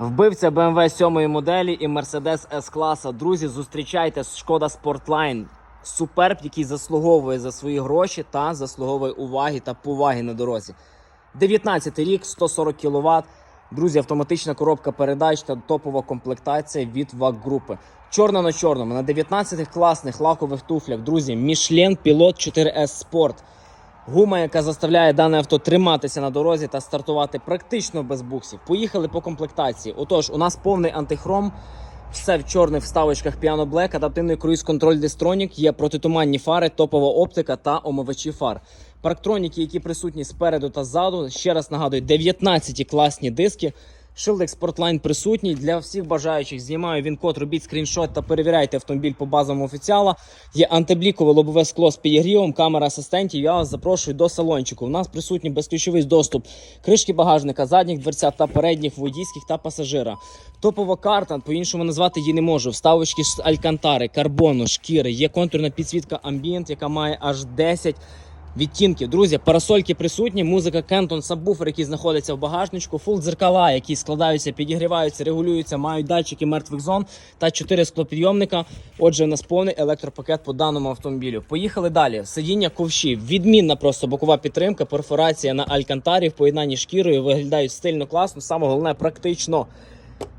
Вбивця BMW 7 моделі і Mercedes S-класа. Друзі, зустрічайте Шкода Sportline. Суперб, який заслуговує за свої гроші та заслуговує уваги та поваги на дорозі. 19 рік, 140 кВт. Друзі, автоматична коробка передач та топова комплектація від ВАК групи. Чорна на чорному на 19 класних лакових туфлях. Друзі, Michelin Pilot 4S Sport. Гума, яка заставляє дане авто триматися на дорозі та стартувати практично без буксів. Поїхали по комплектації. Отож, у нас повний антихром, все в чорних вставочках Piano Black, адаптивний круїз-контроль Distronic, є протитуманні фари, топова оптика та омивачі фар. Парктроніки, які присутні спереду та ззаду. Ще раз нагадую, 19 класні диски. Шилдик Sportline присутній для всіх бажаючих. Знімаю він код, робіть скріншот та перевіряйте автомобіль по базовому офіціала. Є антиблікове лобове скло з підігрівом, камера асистентів. Я вас запрошую до салончику. У нас присутній безключовий доступ кришки багажника, задніх дверцят та передніх водійських та пасажира. Топова карта, по-іншому назвати її не можу. Вставочки з алькантари, карбону, шкіри. Є контурна підсвітка Ambient, яка має аж 10 відтінків. Друзі, парасольки присутні, музика Кентон, сабвуфер, який знаходиться в багажничку, фул дзеркала, які складаються, підігріваються, регулюються, мають датчики мертвих зон та 4 склопідйомника. Отже, у нас повний електропакет по даному автомобілю. Поїхали далі. Сидіння ковші, відмінна просто бокова підтримка, перфорація на алькантарі в поєднанні шкірою виглядають стильно класно. Саме головне практично.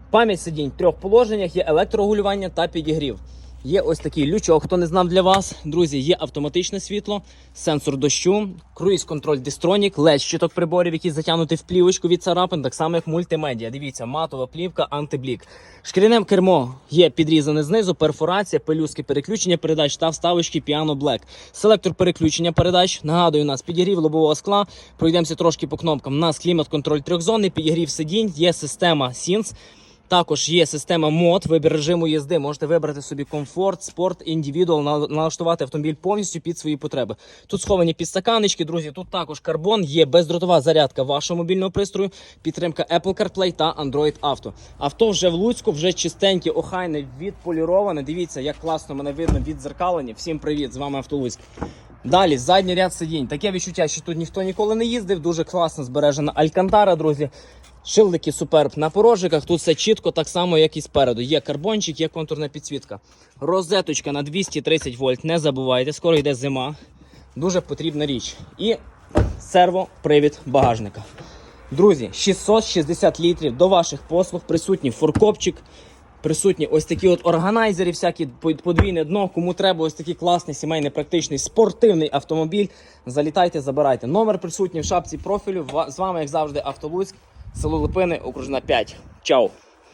Пам'ять сидінь в трьох положеннях, є електрорегулювання та підігрів. Є ось такий лючок, хто не знав для вас. Друзі, є автоматичне світло, сенсор дощу, круїз-контроль Distronic, LED щиток приборів, який затягнутий в плівочку від царапин, так само як мультимедіа. Дивіться, матова плівка, антиблік. Шкіряне кермо є підрізане знизу, перфорація, пелюстки переключення передач та вставочки Piano Black. Селектор переключення передач. Нагадую, у нас підігрів лобового скла. Пройдемося трошки по кнопкам. У нас клімат-контроль трьохзонний, підігрів сидінь, є система SINS. Також є система мод, вибір режиму їзди. Можете вибрати собі комфорт, спорт, індивідуал, налаштувати автомобіль повністю під свої потреби. Тут сховані підстаканечки, друзі. Тут також карбон, є бездротова зарядка вашого мобільного пристрою, підтримка Apple CarPlay та Android Auto. Авто вже в Луцьку, вже чистеньке, охайне, відполіроване. Дивіться, як класно мене видно від зеркалення. Всім привіт! З вами Автолуцьк. Далі, задній ряд сидінь. Таке відчуття, що тут ніхто ніколи не їздив. Дуже класно збережена Алькантара, друзі. Шилдики суперб на порожиках. Тут все чітко, так само, як і спереду. Є карбончик, є контурна підсвітка. Розеточка на 230 вольт. Не забувайте, скоро йде зима. Дуже потрібна річ. І сервопривід багажника. Друзі, 660 літрів до ваших послуг. Присутній форкопчик. Присутні ось такі от органайзери, всякі по- подвійне дно. Кому треба ось такий класний сімейний, практичний спортивний автомобіль. Залітайте, забирайте. Номер присутній в шапці профілю. З вами, як завжди, Автолуцьк, село Липини, окружна 5. Чао!